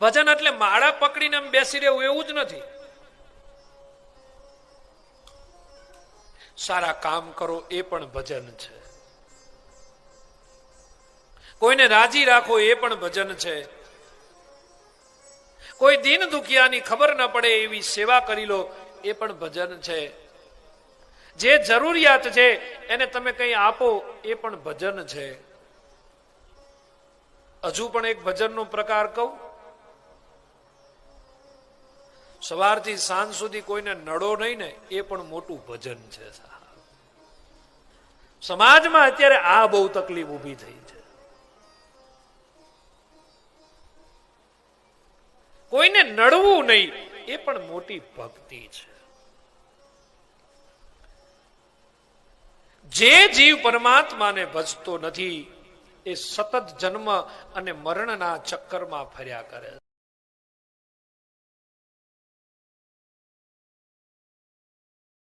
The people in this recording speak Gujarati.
ભજન એટલે માળા પકડીને આમ બેસી રહેવું એવું જ નથી. સારા કામ કરો એ પણ ભજન છે. કોઈને રાજી રાખો એ પણ ભજન છે. કોઈ દિન દુખિયાની ખબર ન પડે એવી સેવા કરી લો, એ પણ ભજન છે. જે જરૂરિયાત છે, એને તમે કંઈ આપો, એ પણ ભજન છે. હજુ પણ એક ભજનનો પ્રકાર કહું? સવારથી સાંજ સુધી કોઈને નડો નહીં ને, એ પણ મોટું ભજન છે સમાજમાં અત્યારે આ બહુ તકલીફ ઊભી થઈ છે. કોઈને નડવું નહીં, એ પણ મોટી ભક્તિ છે. જે જીવ પરમાત્માને ભજતો નથી, એ સતત જન્મ અને મરણના ચક્કરમાં ફર્યા કરે છે.